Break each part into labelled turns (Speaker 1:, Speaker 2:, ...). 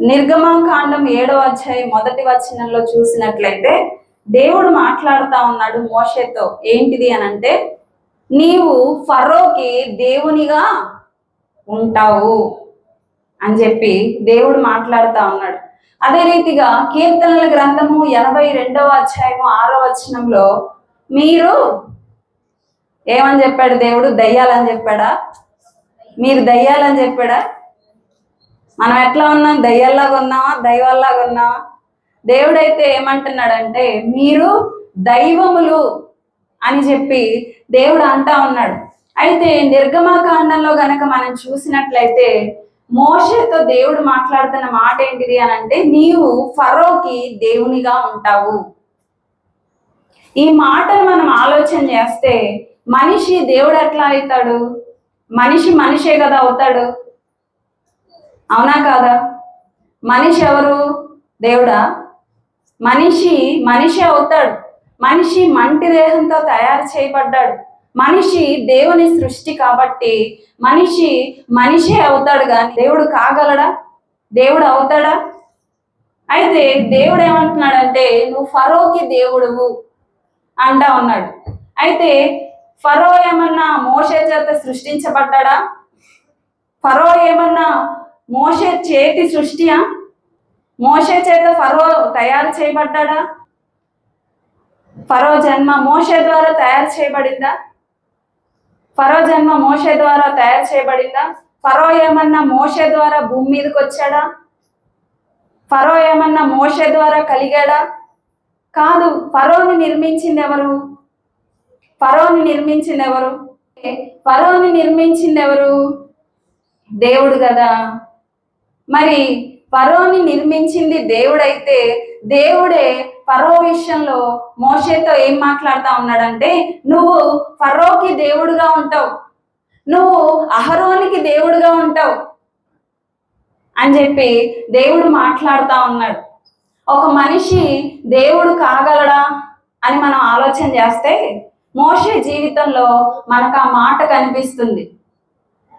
Speaker 1: నిర్గమాకాండం ఏడో అధ్యాయం మొదటి వచనంలో చూసినట్లయితే దేవుడు మాట్లాడుతా ఉన్నాడు మోషేతో. ఏంటిది అని అంటే నీవు ఫరోకి దేవునిగా ఉంటావు అని చెప్పి దేవుడు మాట్లాడుతా ఉన్నాడు. అదే రీతిగా కీర్తనల గ్రంథము ఎనభై రెండవ అధ్యాయము ఆరో వచనంలో మీరు ఏమని చెప్పాడు దేవుడు? దయ్యాలని చెప్పాడా? మీరు దయ్యాలని చెప్పాడా? మనం ఎట్లా ఉన్నాం? దయ్యాల్లాగా ఉన్నామా దైవాల్లాగా ఉన్నామా దేవుడైతే ఏమంటున్నాడంటే మీరు దైవములు అని చెప్పి దేవుడు అంటా ఉన్నాడు. అయితే నిర్గమాకాండంలో గనక మనం చూసినట్లయితే మోషేతో దేవుడు మాట్లాడుతున్న మాట ఏంటిది అని అంటే నీవు ఫరోకి దేవునిగా ఉంటావు. ఈ మాటను మనం ఆలోచన చేస్తే మనిషి దేవుడు ఎట్లా అవుతాడు? మనిషి మనిషే కదా అవుతాడు? అవునా కాదా? మనిషి ఎవరు? దేవుడా? మనిషి మనిషి అవుతాడు. మనిషి మంటి దేహంతో తయారు చేయబడ్డాడు. మనిషి దేవుని సృష్టి కాబట్టి మనిషి మనిషే అవుతాడు కానీ దేవుడు కాగలడా? దేవుడు అవుతాడా? అయితే దేవుడు ఏమంటున్నాడంటే నువ్వు ఫరోకి దేవుడువు అంటా ఉన్నాడు. అయితే ఫరో ఏమన్నా మోషే చేత సృష్టించబడ్డాడా? ఫరో ఏమన్నా మోషే చేతి సృష్టియా? మోషే చేత ఫరో తయారు చేయబడ్డాడా? ఫరో జన్మ మోషే ద్వారా తయారు చేయబడిందా? ఫరో జన్మ మోషే ద్వారా తయారు చేయబడిందా? ఫరో ఏమన్నా మోషే ద్వారా భూమి మీదకి వచ్చాడా? ఫరో ఏమన్నా మోషే ద్వారా కలిగాడా? కాదు ఫరోని నిర్మించింది ఎవరు ఫరోని నిర్మించింది ఎవరు ఫరోని నిర్మించింది ఎవరు దేవుడు కదా. మరి ఫరోని నిర్మించింది దేవుడైతే దేవుడే ఫరో విషయంలో మోషేతో ఏం మాట్లాడుతా ఉన్నాడంటే నువ్వు ఫరోకి దేవుడుగా ఉంటావు. నువ్వు అహరోనికి దేవుడుగా ఉంటావు. అని చెప్పి దేవుడు మాట్లాడుతా ఉన్నాడు. ఒక మనిషి దేవుడు కాగలడా అని మనం ఆలోచన చేస్తే మోషే జీవితంలో మనకు ఆ మాట కనిపిస్తుంది.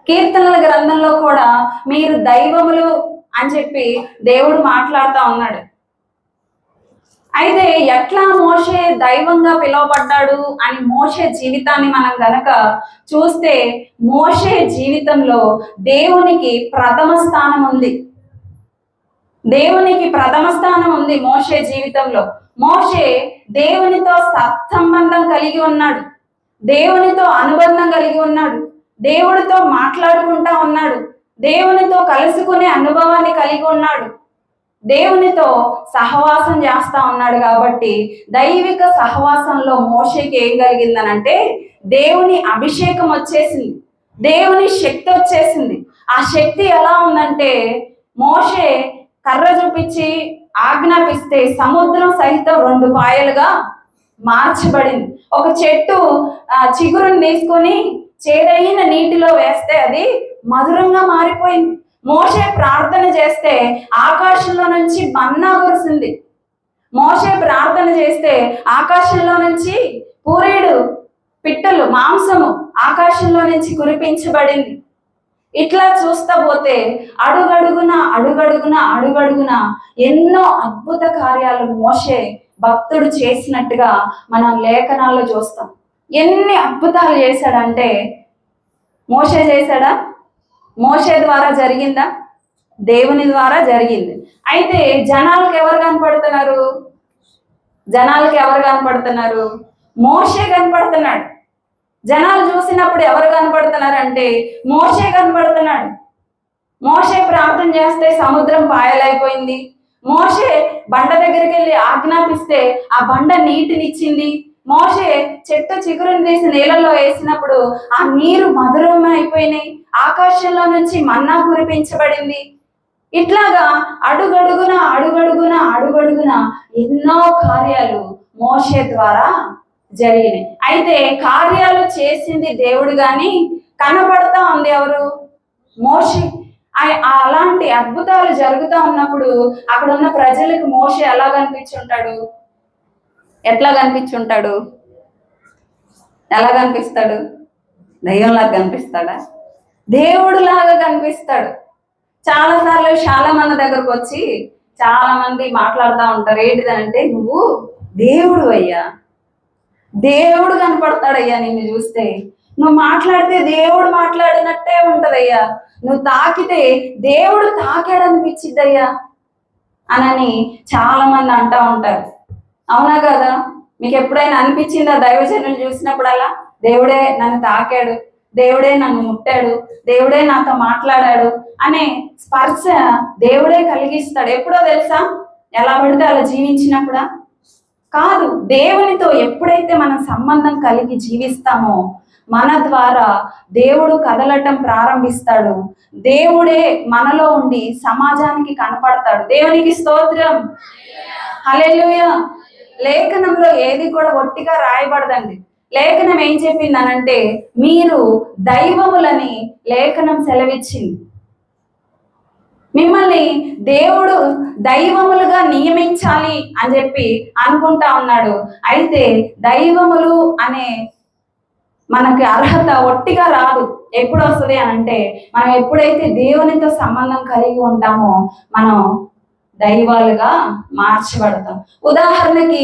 Speaker 1: కీర్తనల గ్రంథంలో కూడా మీరు దైవములు అని చెప్పి దేవుడు మాట్లాడుతూ ఉన్నాడు. అయితే ఎట్లా మోషే దైవంగా పిలువబడ్డాడు అని మోషే జీవితాన్ని మనం గనక చూస్తే మోషే జీవితంలో దేవునికి ప్రథమ స్థానం ఉంది. దేవునికి ప్రథమ స్థానం ఉంది మోషే జీవితంలో. మోషే దేవునితో సత్సంబంధం కలిగి ఉన్నాడు. దేవునితో అనుబంధం కలిగి ఉన్నాడు. దేవుడితో మాట్లాడుకుంటా ఉన్నాడు. దేవునితో కలుసుకునే అనుభవాన్ని కలిగి ఉన్నాడు. దేవునితో సహవాసం చేస్తా ఉన్నాడు కాబట్టి దైవిక సహవాసంలో మోషేకి ఏం కలిగిందనంటే దేవుని అభిషేకం వచ్చేసింది. దేవుని శక్తి వచ్చేసింది. ఆ శక్తి ఎలా ఉందంటే మోషే కర్ర చూపించి ఆజ్ఞాపిస్తే సముద్రం సహితం రెండు పాయలుగా మార్చబడింది. ఒక చెట్టు ఆ చిగురుని తీసుకొని చేదైన నీటిలో వేస్తే అది మధురంగా మారిపోయింది. మోషే ప్రార్థన చేస్తే ఆకాశంలో నుంచి మన్నా కురిసింది. మోషే ప్రార్థన చేస్తే ఆకాశంలో నుంచి పూరేడు పిట్టలు మాంసము ఆకాశంలో నుంచి కురిపించబడింది. ఇట్లా చూస్తా పోతే అడుగడుగున అడుగడుగున అడుగడుగున ఎన్నో అద్భుత కార్యాలు మోషే భక్తుడు చేసినట్టుగా మనం లేఖనాల్లో చూస్తాం. ఎన్ని అద్భుతాలు చేశాడంటే మోషే చేశాడా? మోషే ద్వారా జరిగిందా? దేవుని ద్వారా జరిగింది. అయితే జనాలకు ఎవరు కనపడుతున్నారు? జనాలకు ఎవరు కనపడుతున్నారు? మోషే కనపడుతున్నాడు. జనాలు చూసినప్పుడు ఎవరు కనపడుతున్నారు అంటే మోషే కనపడుతున్నాడు. మోషే ప్రార్థన చేస్తే సముద్రం పాయలైపోయింది. మోషే బండ దగ్గరికి వెళ్ళి ఆజ్ఞాపిస్తే ఆ బండ నీటినిచ్చింది. మోషే చెట్టు చిగురుని తీసి నీళ్ళలో వేసినప్పుడు ఆ నీరు మధురమైపోయినాయి అయిపోయినాయి. ఆకాశంలో నుంచి మన్నా కురిపించబడింది. ఇట్లాగా అడుగడుగున అడుగడుగున అడుగడుగున ఎన్నో కార్యాలు మోషే ద్వారా జరిగినాయి. అయితే కార్యాలు చేసింది దేవుడు గాని కనబడతా ఉంది ఎవరు? మోషే. ఆ- అలాంటి అద్భుతాలు జరుగుతూ ఉన్నప్పుడు అక్కడ ఉన్న ప్రజలకు మోషే ఎలా కనిపించుంటాడు ఎట్లా కనిపించుంటాడు? ఎలా కనిపిస్తాడు? దయ్యంలాగా కనిపిస్తాడా? దేవుడులాగా కనిపిస్తాడు. చాలా సార్లు చాలా మంది దగ్గరకు వచ్చి చాలా మంది మాట్లాడుతూ ఉంటారు. ఏంటిదంటే నువ్వు దేవుడు అయ్యా. దేవుడు కనపడతాడయ్యా నిన్ను చూస్తే. నువ్వు మాట్లాడితే దేవుడు మాట్లాడినట్టే ఉంటదయ్యా. నువ్వు తాకితే దేవుడు తాకాడనిపించిద్దయ్యా అనని చాలా మంది అంటా ఉంటారు. అవునా కదా? మీకు ఎప్పుడైనా అనిపించిందా దైవజనులు చూసినప్పుడల్లా దేవుడే నన్ను తాకాడు దేవుడే నన్ను ముట్టాడు దేవుడే నాతో మాట్లాడాడు అనే స్పర్శ దేవుడే కలిగిస్తాడు. ఎప్పుడో తెలుసా? ఎలా పడితే అలా జీవించినప్పుడా? కాదు దేవునితో ఎప్పుడైతే మనం సంబంధం కలిగి జీవిస్తామో మన ద్వారా దేవుడు కదలటం ప్రారంభిస్తాడు. దేవుడే మనలో ఉండి సమాజానికి కనపడతాడు. దేవునికి స్తోత్రం. హల్లెలూయా. లేఖనంలో ఏది కూడా ఒట్టిగా రాయబడదండి. లేఖనం ఏం చెప్పిందనంటే మీరు దైవములని లేఖనం సెలవిచ్చింది. మిమ్మల్ని దేవుడు దైవములుగా నియమించాలి అని చెప్పి అనుకుంటా ఉన్నాడు. అయితే దైవములు అనే మనకి అర్హత ఒట్టిగా రాదు. ఎప్పుడు వస్తుంది అని అంటే మనం ఎప్పుడైతే దేవునితో సంబంధం కలిగి ఉంటామో మనం దైవాలుగా మార్చబడతాం. ఉదాహరణకి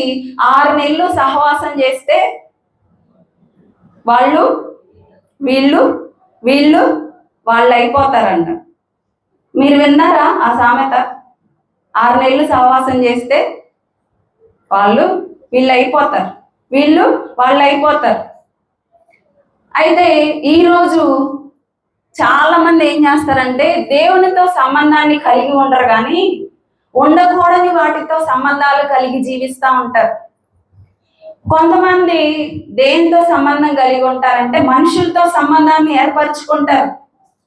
Speaker 1: ఆరు నెలలు సహవాసం చేస్తే వాళ్ళు వీళ్ళు వీళ్ళు వాళ్ళు అయిపోతారంట. మీరు విన్నారా ఆ సామెత? ఆరు నెలలు సహవాసం చేస్తే వాళ్ళు వీళ్ళు అయిపోతారు. వీళ్ళు వాళ్ళు అయిపోతారు. అయితే ఈరోజు చాలా మంది ఏం చేస్తారంటే దేవునితో సంబంధాన్ని కలిగి ఉండరు కానీ ఉండకూడని వాటితో సంబంధాలు కలిగి జీవిస్తూ ఉంటారు. కొంతమంది దేనితో సంబంధం కలిగి ఉంటారంటే మనుషులతో సంబంధాన్ని ఏర్పరచుకుంటారు.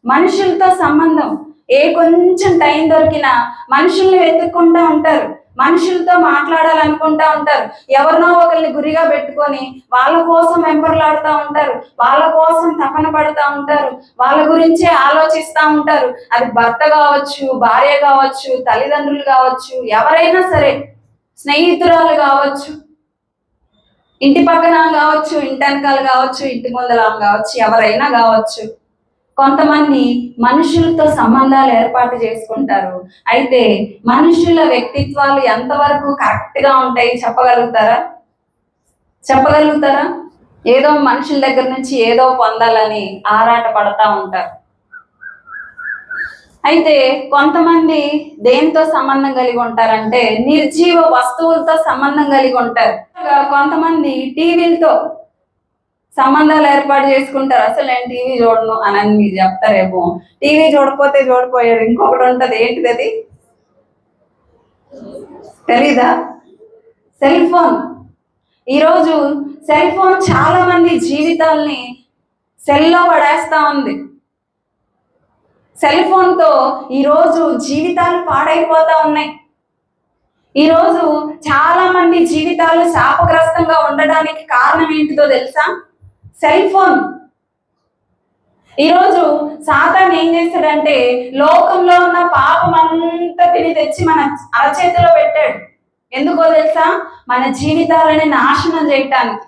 Speaker 1: మనుషులతో సంబంధం ఏ కొంచెం టైం దొరికినా మనుషుల్ని వెతుక్కుంటూ ఉంటారు. మనుషులతో మాట్లాడాలనుకుంటా ఉంటారు. ఎవరినో ఒకరిని గురిగా పెట్టుకొని వాళ్ళ కోసం వెంపర్లాడుతూ ఉంటారు. వాళ్ళ కోసం తపన పడుతూ ఉంటారు. వాళ్ళ గురించే ఆలోచిస్తూ ఉంటారు. అది భర్త కావచ్చు భార్య కావచ్చు తల్లిదండ్రులు కావచ్చు ఎవరైనా సరే స్నేహితురాలు కావచ్చు ఇంటి పక్కన కావచ్చు ఇంటి వెనకాల కావచ్చు ఇంటి ముందల కావచ్చు ఎవరైనా కావచ్చు కొంతమంది మనుషులతో సంబంధాలు ఏర్పాటు చేసుకుంటారు. అయితే మనుషుల వ్యక్తిత్వాలు ఎంతవరకు కరెక్ట్గా ఉంటాయి చెప్పగలుగుతారా? చెప్పగలుగుతారా? ఏదో మనుషుల దగ్గర నుంచి ఏదో పొందాలని ఆరాట పడతా ఉంటారు. అయితే కొంతమంది దేనితో సంబంధం కలిగి ఉంటారంటే నిర్జీవ వస్తువులతో సంబంధం కలిగి ఉంటారు. కొంతమంది టీవీలతో సంబంధాలు ఏర్పాటు చేసుకుంటారు. అసలు నేను టీవీ చూడను అని అని మీరు చెప్తారేమో. టీవీ చూడకపోతే చూడపోయాడు. ఇంకొకటి ఉంటుంది. ఏంటిది అది? తెలీదా? Cell phone. ఈరోజు సెల్ ఫోన్ చాలా మంది జీవితాల్ని సెల్లో పడేస్తా ఉంది. సెల్ ఫోన్తో ఈరోజు జీవితాలు పాడైపోతా ఉన్నాయి. ఈరోజు చాలా మంది జీవితాలు శాపగ్రస్తంగా ఉండడానికి కారణం ఏంటిదో తెలుసా? సెల్ ఫోన్ ఈరోజు సాతాన్ ఏం చేస్తాడంటే లోకంలో ఉన్న పాపం అంతా తిని తెచ్చి మన అరచేతిలో పెట్టాడు. ఎందుకో తెలుసా? మన జీవితాలని నాశనం చేయటానికి.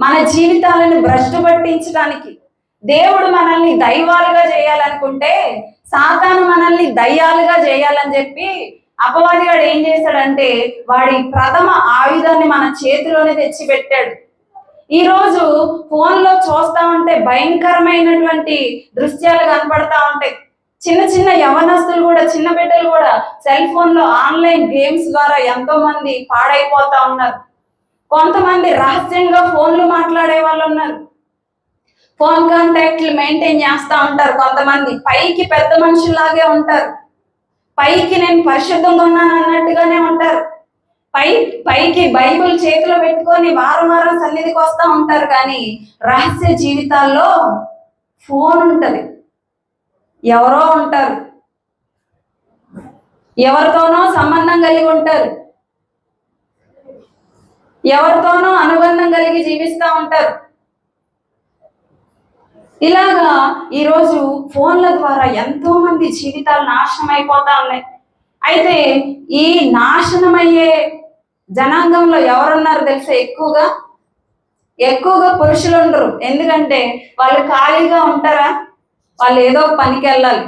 Speaker 1: మన జీవితాలను భ్రష్టు పట్టించడానికి దేవుడు మనల్ని దైవాలుగా చేయాలనుకుంటే సాతాను మనల్ని దయ్యాలుగా చేయాలని చెప్పి అపవాదిగాడు ఏం చేశాడంటే వాడి ప్రథమ ఆయుధాన్ని మన చేతిలోనే తెచ్చి పెట్టాడు ఈ రోజు ఫోన్లో చూస్తా ఉంటే భయంకరమైనటువంటి దృశ్యాలు కనపడతా ఉంటాయి. చిన్న చిన్న యవనస్తులు కూడా చిన్న బిడ్డలు కూడా సెల్ ఫోన్లో ఆన్లైన్ గేమ్స్ ద్వారా ఎంతో మంది పాడైపోతా ఉన్నారు. కొంతమంది రహస్యంగా ఫోన్లు మాట్లాడే వాళ్ళు ఉన్నారు. ఫోన్ కాంటాక్ట్లు మెయింటైన్ చేస్తూ ఉంటారు కొంతమంది. పైకి పెద్ద మనుషుల్లాగే ఉంటారు. పైకి నేను పరిశుద్ధంగా ఉన్నాను అన్నట్టుగానే ఉంటారు. పై పైకి బైబిల్ చేతిలో పెట్టుకొని వారం వారం సన్నిధికి వస్తూ ఉంటారు కానీ రహస్య జీవితాల్లో ఫోన్ ఉంటుంది. ఎవరో ఉంటారు. ఎవరితోనో సంబంధం కలిగి ఉంటారు. ఎవరితోనో అనుబంధం కలిగి జీవిస్తూ ఉంటారు. ఇలాగా ఈరోజు ఫోన్ల ద్వారా ఎంతో మంది జీవితాలు నాశనం అయిపోతా ఉన్నాయి. అయితే ఈ నాశనమయ్యే జనాంగంలో ఎవరున్నారు తెలుసా ఎక్కువగా? ఎక్కువగా పురుషులు ఉండరు. ఎందుకంటే వాళ్ళు ఖాళీగా ఉంటారా? వాళ్ళు ఏదో ఒక పనికి వెళ్ళాలి.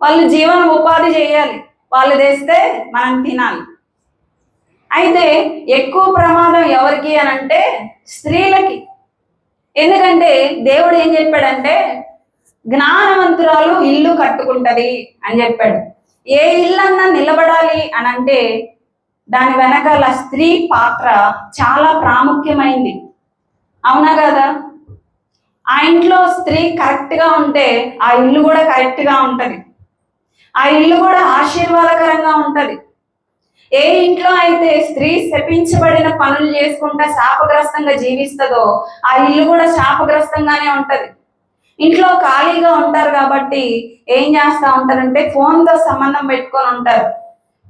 Speaker 1: వాళ్ళు జీవన ఉపాధి చేయాలి. వాళ్ళు తెస్తే మనం తినాలి. అయితే ఎక్కువ ప్రమాదం ఎవరికి అని అంటే స్త్రీలకి. ఎందుకంటే దేవుడు ఏం చెప్పాడంటే జ్ఞానవంతురాలు ఇల్లు కట్టుకుంటది అని చెప్పాడు. ఏ ఇల్లన్నా నిలబడాలి అని అంటే దాని వెనకాల స్త్రీ పాత్ర చాలా ప్రాముఖ్యమైంది. అవునా కదా? ఆ ఇంట్లో స్త్రీ కరెక్ట్గా ఉంటే ఆ ఇల్లు కూడా కరెక్ట్గా ఉంటుంది. ఆ ఇల్లు కూడా ఆశీర్వాదకరంగా ఉంటుంది. ఏ ఇంట్లో అయితే స్త్రీ శపించబడిన పనులు చేసుకుంటా శాపగ్రస్తంగా జీవిస్తుందో ఆ ఇల్లు కూడా శాపగ్రస్తంగానే ఉంటుంది. ఇంట్లో ఖాళీగా ఉంటారు కాబట్టి ఏం చేస్తూ ఉంటారంటే ఫోన్తో సంబంధం పెట్టుకొని ఉంటారు.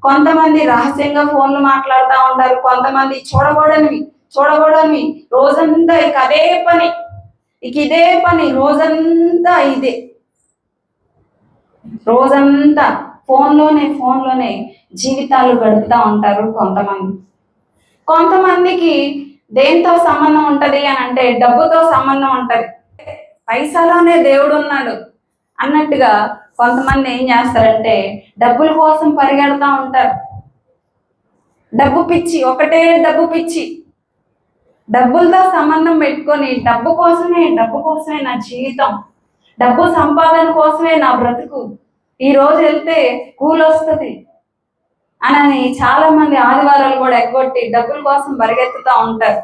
Speaker 1: కొంతమంది రహస్యంగా ఫోన్లు మాట్లాడుతూ ఉంటారు. కొంతమంది చూడకూడనివి చూడకూడనివి. రోజంతా ఇక అదే పని. ఇక ఇదే పని. రోజంతా ఇదే. రోజంతా ఫోన్లోనే ఫోన్లోనే జీవితాలు గడుపుతూ ఉంటారు కొంతమంది. కొంతమందికి దేంతో సంబంధం ఉంటుంది అని అంటే డబ్బుతో సంబంధం ఉంటుంది. పైసలోనే దేవుడు ఉన్నాడు అన్నట్టుగా కొంతమంది ఏం చేస్తారంటే డబ్బుల కోసం పరిగెడతా ఉంటారు. డబ్బు పిచ్చి ఒకటే డబ్బు పిచ్చి. డబ్బులతో సంబంధం పెట్టుకొని డబ్బు కోసమే డబ్బు కోసమే నా జీవితం. డబ్బు సంపాదన కోసమే నా బ్రతుకు. ఈ రోజు వెళ్తే కూలి వస్తుంది. అని చాలా మంది ఆదివారాలు కూడా ఎగ్గొట్టి డబ్బుల కోసం పరిగెత్తుతూ ఉంటారు.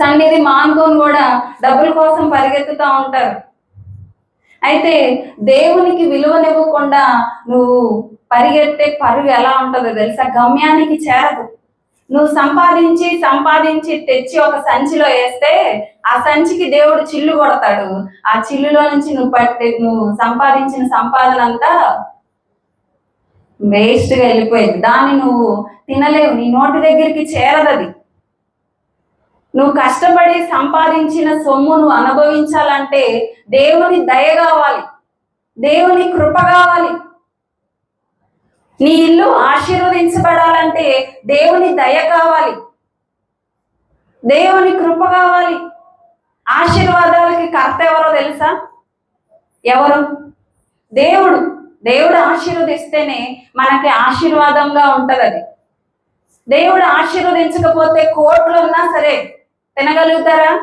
Speaker 1: సండేది మానుకొని కూడా డబ్బుల కోసం పరిగెత్తుతూ ఉంటారు. అయితే దేవునికి విలువనివ్వకుండా నువ్వు పరిగెత్తే పరుగు ఎలా ఉంటుందో తెలుసా? గమ్యానికి చేరదు. నువ్వు సంపాదించి సంపాదించి తెచ్చి ఒక సంచిలో వేస్తే ఆ సంచికి దేవుడు చిల్లు కొడతాడు. ఆ చిల్లులో నుంచి నువ్వు పట్టి నువ్వు సంపాదించిన సంపాదన అంతా వేస్ట్గా వెళ్ళిపోయేది వెళ్ళిపోయింది. దాన్ని నువ్వు తినలేవు. నీ నోటి దగ్గరికి చేరదది. నువ్వు కష్టపడి సంపాదించిన సొమ్ము నువ్వు అనుభవించాలంటే దేవుని దయ కావాలి. దేవుని కృప కావాలి. నీ ఇల్లు ఆశీర్వదించబడాలంటే దేవుని దయ కావాలి. దేవుని కృప కావాలి. ఆశీర్వాదాలకి కర్త ఎవరో తెలుసా? ఎవరు? దేవుడు. దేవుడు ఆశీర్వదిస్తేనే మనకి ఆశీర్వాదంగా ఉంటుంది అది దేవుడు ఆశీర్వదించకపోతే కోట్లు ఉన్నా సరే తినగలుగుతారా?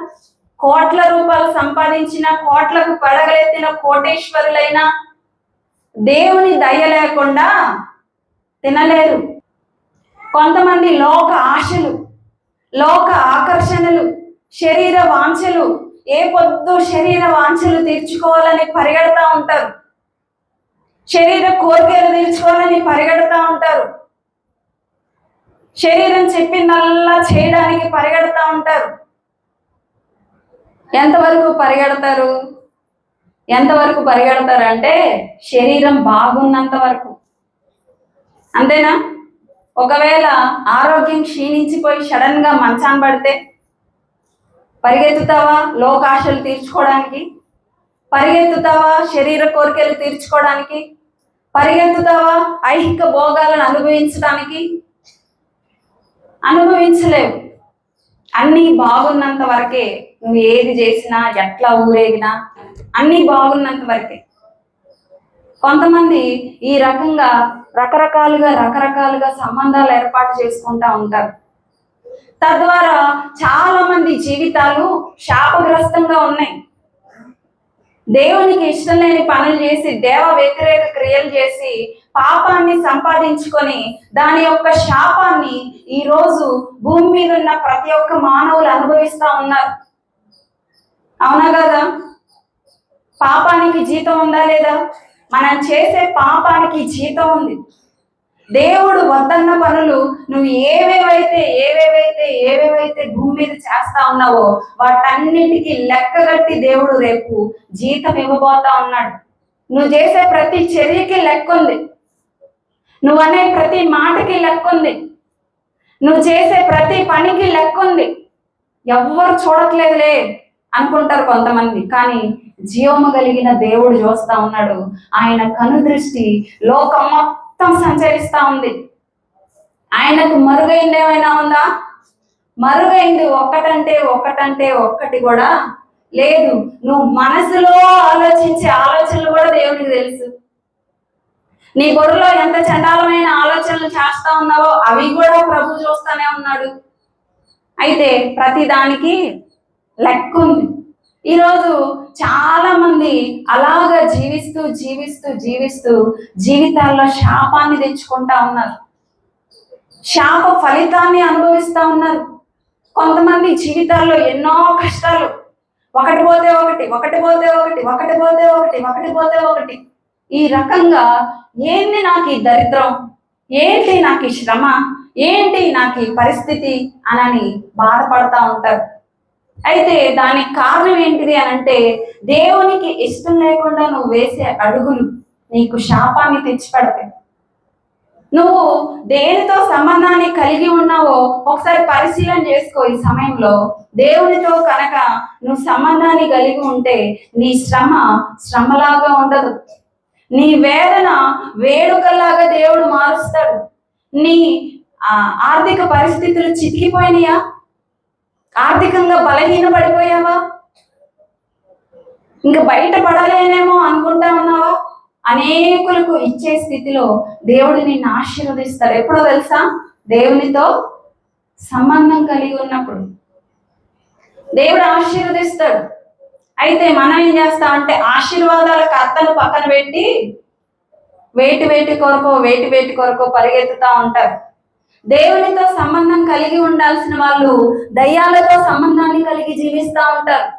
Speaker 1: కోట్ల రూపాయలు సంపాదించిన కోట్లకు పడగలెత్తిన కోటేశ్వరులైన దేవుని దయ లేకుండా తినలేరు. కొంతమంది లోక ఆశలు లోక ఆకర్షణలు శరీర వాంఛలు ఏ పొద్దు శరీర వాంఛలు తీర్చుకోవాలని పరిగెడతా ఉంటారు. శరీర కోరికలు తీర్చుకోవాలని పరిగెడతా ఉంటారు. శరీరం చెప్పిందల్లా చేయడానికి పరిగెడతా ఉంటారు. ఎంతవరకు పరిగెడతారు? ఎంతవరకు పరిగెడతారు అంటే శరీరం బాగున్నంత వరకు. అంతేనా? ఒకవేళ ఆరోగ్యం క్షీణించిపోయి సడన్గా పడితే పరిగెత్తుతావా? లోకాశలు తీర్చుకోవడానికి? పరిగెత్తుతావా శరీర కోరికలు తీర్చుకోవడానికి? పరిగెత్తుతావా ఐహిక భోగాలను అనుభవించడానికి? అనుభవించలేవు. అన్నీ బాగున్నంత వరకే నువ్వు ఏది చేసినా ఎట్లా ఊరేగినా అన్నీ బాగున్నంత వరకే. కొంతమంది ఈ రకంగా రకరకాలుగా రకరకాలుగా సంబంధాలు ఏర్పాటు చేసుకుంటా ఉంటారు. తద్వారా చాలా మంది జీవితాలు శాపగ్రస్తంగా ఉన్నాయి. దేవునికి ఇష్టం లేని పనులు చేసి దేవ వ్యతిరేక క్రియలు చేసి పాపాన్ని సంపాదించుకొని దాని యొక్క శాపాన్ని ఈ రోజు భూమి మీద ఉన్న ప్రతి ఒక్క మానవులు అనుభవిస్తా ఉన్నారు. అవునా కదా? పాపానికి జీతం ఉందా లేదా? మనం చేసే పాపానికి జీతం ఉంది. దేవుడు వద్దన్న పనులు నువ్వు ఏవేవైతే ఏవేవైతే ఏవేవైతే భూమి మీద చేస్తా ఉన్నావో వాటన్నిటికీ లెక్కగట్టి దేవుడు రేపు జీతం ఇవ్వబోతా ఉన్నాడు. నువ్వు చేసే ప్రతి చర్యకి లెక్క ఉంది. నువ్వు అనే ప్రతి మాటకి లెక్క ఉంది. నువ్వు చేసే ప్రతి పనికి లెక్క ఉంది. ఎవ్వరు చూడట్లేదులే. అనుకుంటారు కొంతమంది కానీ జీవము కలిగిన దేవుడు చూస్తా ఉన్నాడు. ఆయన కనుదృష్టి లోకం మొత్తం సంచరిస్తా ఉంది. ఆయనకు మరుగైంది ఏమైనా ఉందా? మరుగైంది ఒక్కటంటే ఒక్కటంటే ఒక్కటి కూడా లేదు. నువ్వు మనసులో ఆలోచించే ఆలోచనలు కూడా దేవునికి తెలుసు. నీ బుర్రలో ఎంత చండాలమైన ఆలోచనలు చేస్తా ఉన్నావో అవి కూడా ప్రభు చూస్తానే ఉన్నాడు. అయితే ప్రతి దానికి లెక్క ఉంది ఈరోజు చాలా మంది అలాగ జీవిస్తూ జీవిస్తూ జీవిస్తూ జీవితాల్లో శాపాన్ని తెచ్చుకుంటా ఉన్నారు. శాప ఫలితాన్ని అనుభవిస్తూ ఉన్నారు. కొంతమంది జీవితాల్లో ఎన్నో కష్టాలు. ఒకటి పోతే ఒకటి ఒకటి పోతే ఒకటి ఒకటి పోతే ఒకటి ఒకటి పోతే ఒకటి. ఈ రకంగా ఏంటి నాకు ఈ దరిద్రం? ఏంటి నాకు ఈ శ్రమ? ఏంటి నాకు ఈ పరిస్థితి? అనని బాధపడతా ఉంటారు. అయితే దానికి కారణం ఏంటిది అని అంటే దేవునికి ఇష్టం లేకుండా నువ్వు వేసే అడుగులు నీకు శాపాన్ని తెచ్చిపెడతాయి. నువ్వు దేనితో సంబంధాన్ని కలిగి ఉన్నావో ఒకసారి పరిశీలన చేసుకో ఈ సమయంలో. దేవునితో కనుక నువ్వు సంబంధాన్ని కలిగి ఉంటే నీ శ్రమ శ్రమలాగా ఉండదు. నీ వేదన వేడుకలాగా దేవుడు మారుస్తాడు. నీ ఆ, ఆర్థిక పరిస్థితులు చితికిపోయినాయా ఆర్థికంగా బలహీన పడిపోయావా ఇంకా బయట పడలేనేమో అనుకుంటా ఉన్నావా అనేకులకు ఇచ్చే స్థితిలో దేవుడు నిన్ను ఆశీర్వదిస్తాడు. ఎప్పుడో తెలుసా? దేవునితో సంబంధం కలిగి ఉన్నప్పుడు. దేవుడు ఆశీర్వదిస్తాడు. అయితే మనం ఏం చేస్తాం అంటే ఆశీర్వాదాల కర్తను పక్కన పెట్టి వేటి వేటి కొరకో వేటి వేటి కొరకో పరిగెత్తుతా ఉంటారు. దేవునితో సంబంధం కలిగి ఉండాల్సిన వాళ్ళు దయ్యాలతో సంబంధాన్ని కలిగి జీవిస్తూ ఉంటారు.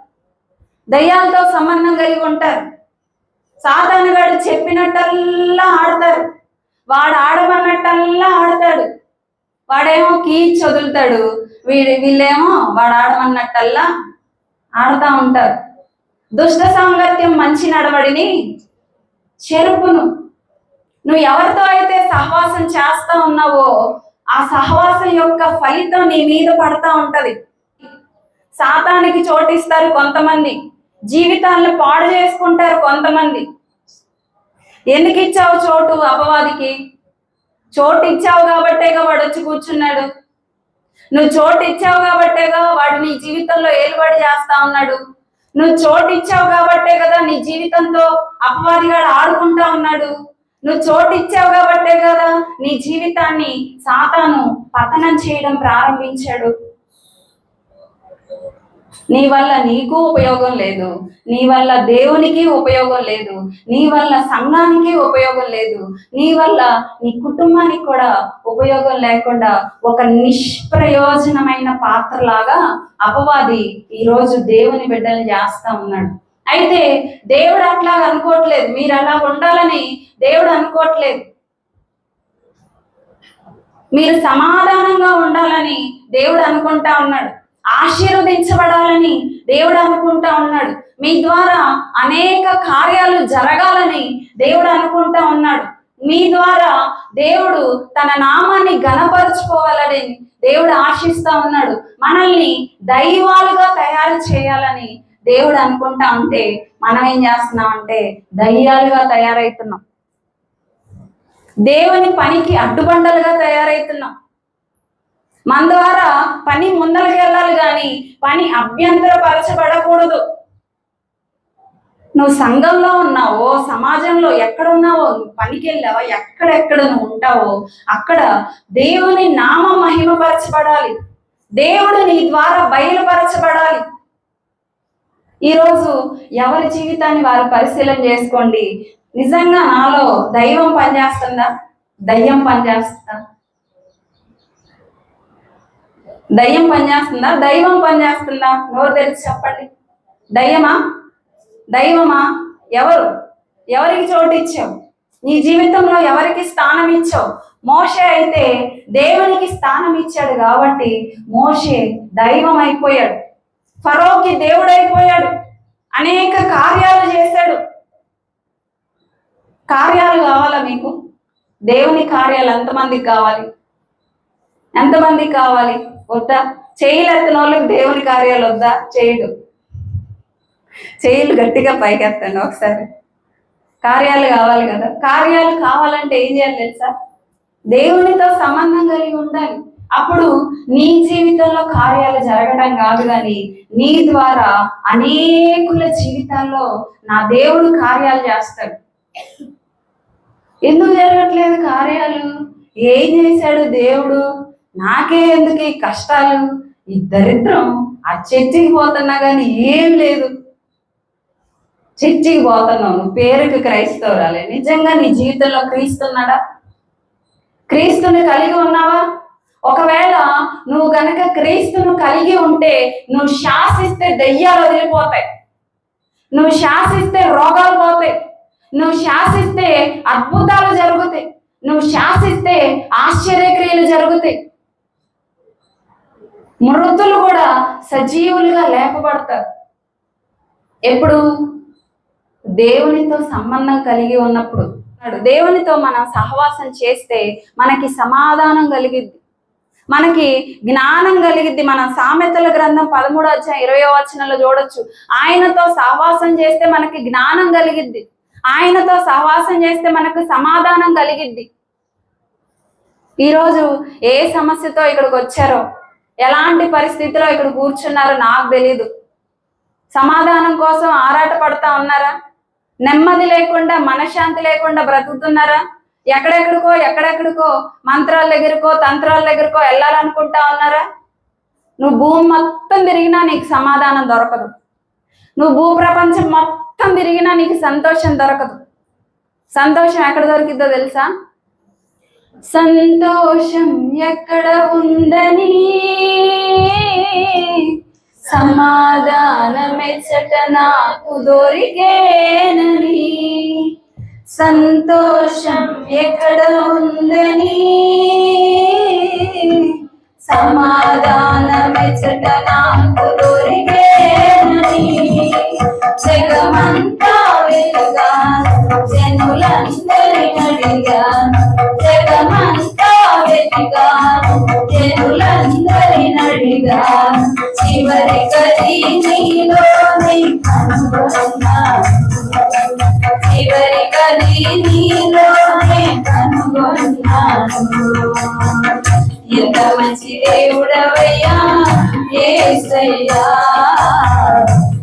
Speaker 1: దయ్యాలతో సంబంధం కలిగి ఉంటారు. సాధారణగాడు చెప్పినట్టల్లా ఆడతారు వాడు ఆడమన్నట్టల్లా ఆడతాడు. వాడేమో కీచ్ చదులుతాడు. వీడి వీళ్ళేమో వాడు ఆడమన్నట్టల్లా ఆడుతూ ఉంటారు. దుష్ట సాంగత్యం మంచి నడవడిని చెరుపును. నువ్వు ఎవరితో అయితే సహవాసం చేస్తా ఉన్నావో ఆ సహవాసం యొక్క ఫలితం నీ మీద పడతా ఉంటది. సాతానికి చోటిస్తారు కొంతమంది. జీవితాలను పాడు చేసుకుంటారు కొంతమంది. ఎందుకు ఇచ్చావు చోటు అపవాదికి? చోటు ఇచ్చావు కాబట్టేగా వాడు వచ్చి కూర్చున్నాడు. నువ్వు చోటు ఇచ్చావు కాబట్టేగా వాడు నీ జీవితంలో ఏలుబడి చేస్తా ఉన్నాడు. నువ్వు చోటు ఇచ్చావు కాబట్టే కదా నీ జీవితంతో అపవాదిగాడు ఆడుకుంటా ఉన్నాడు. నువ్వు చోటు ఇచ్చావు కాబట్టే కదా నీ జీవితాన్ని సాతాను పతనం చేయడం ప్రారంభించాడు. నీ వల్ల నీకు ఉపయోగం లేదు. నీ వల్ల దేవునికి ఉపయోగం లేదు. నీ వల్ల సంఘానికి ఉపయోగం లేదు. నీ వల్ల నీ కుటుంబానికి కూడా ఉపయోగం లేకుండా ఒక నిష్ప్రయోజనమైన పాత్రలాగా అపవాది ఈరోజు దేవుని బిడ్డలు చేస్తా ఉన్నాడు. అయితే దేవుడు అట్లా అనుకోవట్లేదు. మీరు అలా ఉండాలని దేవుడు అనుకోవట్లేదు. మీరు సమాధానంగా ఉండాలని దేవుడు అనుకుంటా ఉన్నాడు. ఆశీర్వదించబడాలని దేవుడు అనుకుంటా ఉన్నాడు. మీ ద్వారా అనేక కార్యాలు జరగాలని దేవుడు అనుకుంటా ఉన్నాడు. మీ ద్వారా దేవుడు తన నామాన్ని గణపరుచుకోవాలని దేవుడు ఆశిస్తా ఉన్నాడు. మనల్ని దైవాలుగా తయారు చేయాలని దేవుడు అనుకుంటా ఉంటే మనం ఏం చేస్తున్నాం అంటే దయ్యాలుగా తయారవుతున్నాం దేవుని పనికి అడ్డుబండలుగా తయారవుతున్నాం మన ద్వారా పని ముందరికి వెళ్ళాలి కానీ పని అభ్యంతరపరచబడకూడదు. నువ్వు సంఘంలో ఉన్నావో సమాజంలో ఎక్కడ ఉన్నావో నువ్వు పనికి వెళ్ళావో ఎక్కడెక్కడ నువ్వు ఉంటావో అక్కడ దేవుని నామ మహిమపరచబడాలి. దేవుడు నీ ద్వారా బయలుపరచబడాలి. ఈరోజు ఎవరి జీవితాన్ని వారు పరిశీలన చేసుకోండి. నిజంగా నాలో దైవం పనిచేస్తుందా? దయ్యం పనిచేస్తుందా? దయ్యం పనిచేస్తుందా? దైవం పనిచేస్తుందా? నోరు తెలిసి చెప్పండి. దయ్యమా? దైవమా? ఎవరు? ఎవరికి చోటు ఇచ్చావు? నీ జీవితంలో ఎవరికి స్థానం ఇచ్చావు? మోషే అయితే దేవునికి స్థానం ఇచ్చాడు కాబట్టి మోషే దైవం అయిపోయాడు. ఫరోకి దేవుడైపోయాడు. అనేక కార్యాలు చేశాడు. కార్యాలు కావాలా మీకు? దేవుని కార్యాలు ఎంతమందికి కావాలి? ఎంతమందికి కావాలి? వద్దా? చేయలేత్తిన వాళ్ళకి దేవుని కార్యాలు వద్దా? చేయడు. చేయలు గట్టిగా పైకెత్తండి ఒకసారి. కార్యాలు కావాలి కదా. కార్యాలు కావాలంటే ఏం చేయాలి తెలుసా? దేవునితో సంబంధం కలిగి ఉండాలి. అప్పుడు నీ జీవితంలో కార్యాలు జరగడం కాదు కానీ నీ ద్వారా అనేకుల జీవితాల్లో నా దేవుడు కార్యాలు చేస్తాడు. ఎందుకు జరగట్లేదు కార్యాలు? ఏం చేశాడు దేవుడు? నాకే ఎందుకు ఈ కష్టాలు? ఈ దరిద్రం? ఆ చర్చికి పోతున్నా కానీ ఏం లేదు. చర్చికి పోతున్నావు నువ్వు పేరుకి క్రైస్తవురాలే. నిజంగా నీ జీవితంలో క్రీస్తున్నాడా క్రీస్తుని కలిగి ఉన్నావా? ఒకవేళ నువ్వు గనక క్రీస్తును కలిగి ఉంటే నువ్వు శాసిస్తే దెయ్యాలు వదిలిపోతాయి. నువ్వు శాసిస్తే రోగాలు పోతాయి. నువ్వు శాసిస్తే అద్భుతాలు జరుగుతాయి. నువ్వు శాసిస్తే ఆశ్చర్యక్రియలు జరుగుతాయి. మృతులు కూడా సజీవులుగా లేపబడతారు. ఎప్పుడు? దేవునితో సంబంధం కలిగి ఉన్నప్పుడు. దేవునితో మనం సహవాసం చేస్తే మనకి సమాధానం కలిగిద్ది. మనకి జ్ఞానం కలిగిద్ది. మన సామెతల గ్రంథం పదమూడో అధ్యాయం ఇరవయో వచనంలో చూడొచ్చు. ఆయనతో సహవాసం చేస్తే మనకి జ్ఞానం కలిగిద్ది. ఆయనతో సహవాసం చేస్తే మనకు సమాధానం కలిగిద్ది. ఈరోజు ఏ సమస్యతో ఇక్కడికి వచ్చారో ఎలాంటి పరిస్థితిలో ఇక్కడ కూర్చున్నారో నాకు తెలీదు. సమాధానం కోసం ఆరాట పడతా ఉన్నారా? నెమ్మది లేకుండా మనశ్శాంతి లేకుండా బ్రతుకుతున్నారా? ఎక్కడెక్కడికో ఎక్కడెక్కడికో మంత్రాల దగ్గరకో తంత్రాల దగ్గరకో వెళ్ళాలనుకుంటా ఉన్నారా? నువ్వు భూమి మొత్తం తిరిగినా నీకు సమాధానం దొరకదు. నువ్వు భూ ప్రపంచం మొత్తం తిరిగినా నీకు సంతోషం దొరకదు. సంతోషం ఎక్కడ దొరికిద్దో తెలుసా? సంతోషం ఎక్కడ ఉందని సమాధానమెచ్చట నాకు దొరికేనని సంతోషం ఎక్కడ ఉందని? సమాధానమెచ్చట నాకు దొరికేనని జగమంతా వెలుగా జనులందరి నడిగా. జగమంతా వెలుగా జనులందరి నడిగా. చివరి కది నీలోని కనుగొన్నా కది నీలోనే కనుగొన్నాను. ఎంత మంచి దేవుడవయ్యా ఏసయ్యా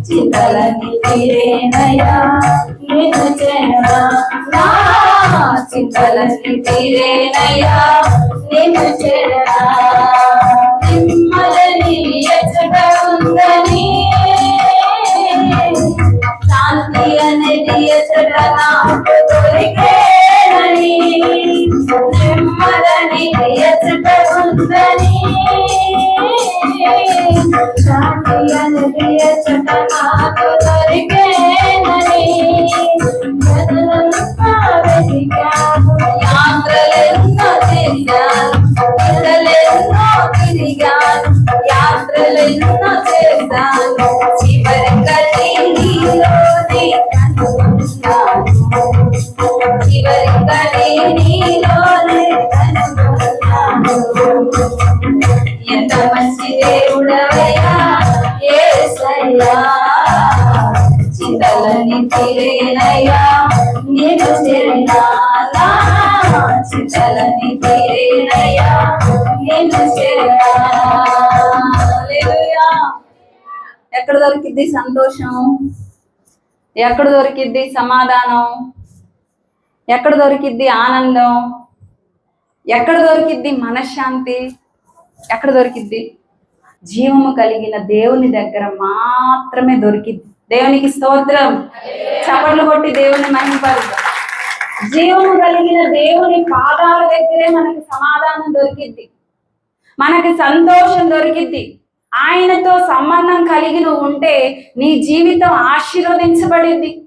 Speaker 1: చింతలని తీరేనయ్యా నిన్ను చేరా నా చింతలని తీరేనయ్యా నిన్ను చేరా నిమ్మలని ఎచ్చట ఉందని ಸುಂದರಿ సంతోషం? ఎక్కడ దొరికిద్ది సమాధానం? ఎక్కడ దొరికిద్ది ఆనందం? ఎక్కడ దొరికిద్ది మనశ్శాంతి? ఎక్కడ దొరికిద్ది? జీవము కలిగిన దేవుని దగ్గర మాత్రమే దొరికిద్ది. దేవునికి స్తోత్రం. చపట్లు కొట్టి దేవుని మహిమపరుద్దాం జీవము కలిగిన దేవుని పాదాల దగ్గరే మనకి సమాధానం దొరికిద్ది. మనకి సంతోషం దొరికిద్ది. ఆయనతో సంబంధం కలిగి నువ్వు ఉంటే నీ జీవితం ఆశీర్వదించబడింది.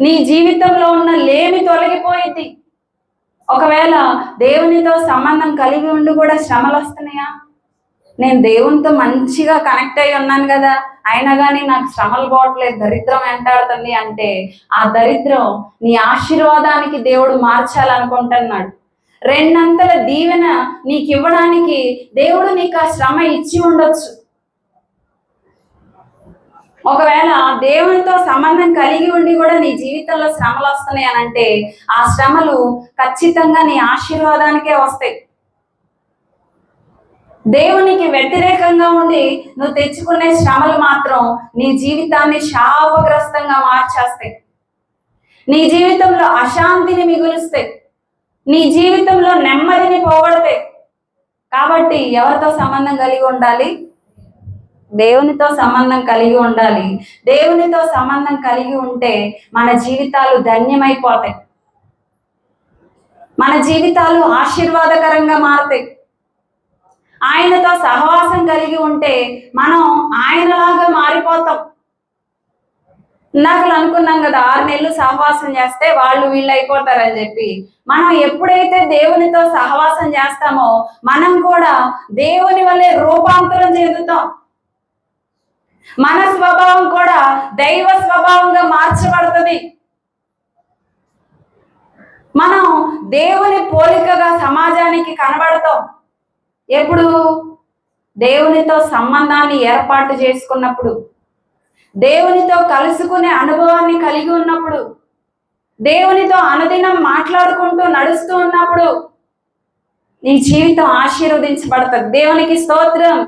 Speaker 1: నీ జీవితంలో ఉన్న లేమి తొలగిపోయింది. ఒకవేళ దేవునితో సంబంధం కలిగి ఉండి కూడా శ్రమలు వస్తున్నాయా? నేను దేవునితో మంచిగా కనెక్ట్ అయి ఉన్నాను కదా. అయినా కానీ నాకు శ్రమలు పోవట్లేదు దరిద్రం వెంటాడుతుంది అంటే ఆ దరిద్రం నీ ఆశీర్వాదానికి దేవుడు మార్చాలనుకుంటున్నాడు. రెండంతల దీవెన నీకు ఇవ్వడానికి దేవుడు నీకు ఆ శ్రమ ఇచ్చి ఉండొచ్చు. ఒకవేళ దేవునితో సంబంధం కలిగి ఉండి కూడా నీ జీవితంలో శ్రమలు వస్తున్నాయి అని అంటే ఆ శ్రమలు ఖచ్చితంగా నీ ఆశీర్వాదానికే వస్తాయి. దేవునికి వ్యతిరేకంగా ఉండి నువ్వు తెచ్చుకునే శ్రమలు మాత్రం నీ జీవితాన్ని శాపగ్రస్తంగా మార్చేస్తాయి. నీ జీవితంలో అశాంతిని మిగులుస్తాయి. నీ జీవితంలో నెమ్మదిని పోగొడతాయి కాబట్టి ఎవరితో సంబంధం కలిగి ఉండాలి? దేవునితో సంబంధం కలిగి ఉండాలి. దేవునితో సంబంధం కలిగి ఉంటే మన జీవితాలు ధన్యమైపోతాయి. మన జీవితాలు ఆశీర్వాదకరంగా మారుతాయి. ఆయనతో సహవాసం కలిగి ఉంటే మనం ఆయనలాగా మారిపోతాం. ఇందాకలు అనుకున్నాం కదా ఆరు నెలలు సహవాసం చేస్తే వాళ్ళు వీళ్ళు అయిపోతారని చెప్పి. మనం ఎప్పుడైతే దేవునితో సహవాసం చేస్తామో మనం కూడా దేవుని వల్లే రూపాంతరం చెందుతాం. మన స్వభావం కూడా దైవ స్వభావంగా మార్చబడుతుంది. మనం దేవుని పోలికగా సమాజానికి కనబడతాం. ఎప్పుడు? దేవునితో సంబంధాన్ని ఏర్పాటు చేసుకున్నప్పుడు. దేవునితో కలుసుకునే అనుభవాన్ని కలిగి ఉన్నప్పుడు దేవునితో అనుదినం మాట్లాడుకుంటూ నడుస్తూ ఉన్నప్పుడు నీ జీవితం ఆశీర్వదించబడుతుంది. దేవునికి స్తోత్రం.